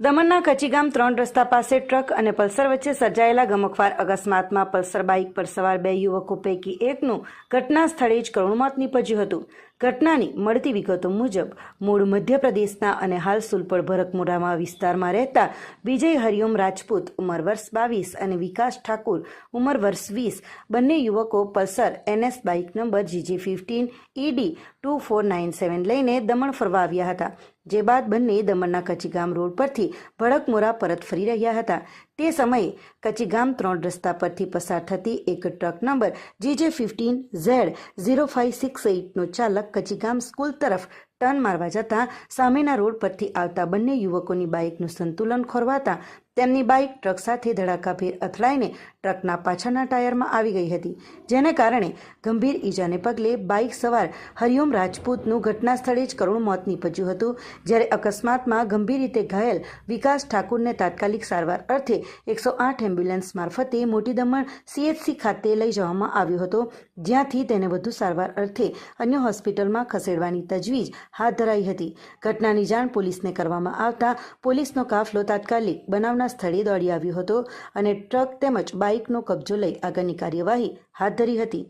દમણના કચીગામ ત્રણ રસ્તા પાસે ટ્રક અને પલ્સર વચ્ચે સર્જાયેલા ગમખવાર અકસ્માતમાં પલ્સર બાઇક પર સવાર બે યુવકો પૈકી એકનું ઘટના સ્થળે જ કરુણ મોત નીપજ્યું હતું. ઘટનાની મળતી વિગતો મુજબ, મૂળ મધ્યપ્રદેશના અને હાલ સુલપડ ભરકમુરામાં વિસ્તારમાં રહેતા વિજય હરિઓમ રાજપૂત ઉંમર વર્ષ બાવીસ અને વિકાસ ઠાકુર ઉંમર વર્ષ વીસ. બંને યુવકો Pulsar NS bike number GG fifteen ED two four nine seven લઈને દમણ ફરવા આવ્યા હતા, જે બાદ બંને દમણના કચીગામ રોડ પરથી ભડકમોરા પરત ફરી રહ્યા હતા. તે સમયે કચીગામ ત્રણ રસ્તા પરથી પસાર થતી એક truck number GJ fifteen Z zero five six એઇટનો ચાલક કચીગામ સ્કૂલ તરફ ટર્ન મારવા જતાં સામેના રોડ પરથી આવતા બંને યુવકોની બાઇકનું સંતુલન ખોરવાતા તેમની બાઇક ટ્રક સાથે ધડાકાભેર અથડાઈને ટ્રકના પાછળના ટાયરમાં આવી ગઈ હતી, જેને કારણે ગંભીર ઈજાને પગલે બાઇક સવાર હરિઓમ રાજપૂતનું ઘટના સ્થળે જ કરુણ મોત નીપજ્યું હતું, જ્યારે અકસ્માતમાં ગંભીર રીતે ઘાયલ વિકાસ ઠાકુરને તાત્કાલિક સારવાર અર્થે એકસો આઠ એમ્બ્યુલન્સ મારફતે મોટી દમણ સીએચસી ખાતે લઈ જવામાં આવ્યો હતો, જ્યાંથી તેને વધુ સારવાર અર્થે અન્ય હોસ્પિટલમાં ખસેડવાની તજવીજ હાથ ધરાઈ હતી. ઘટનાની જાણ પોલીસને કરવામાં આવતા પોલીસનો કાફલો તાત્કાલિક બનાવના સ્થળે દોડી આવ્યો હતો અને ટ્રક તેમજ બાઇકનો કબજો લઈ આગળની કાર્યવાહી હાથ ધરી હતી.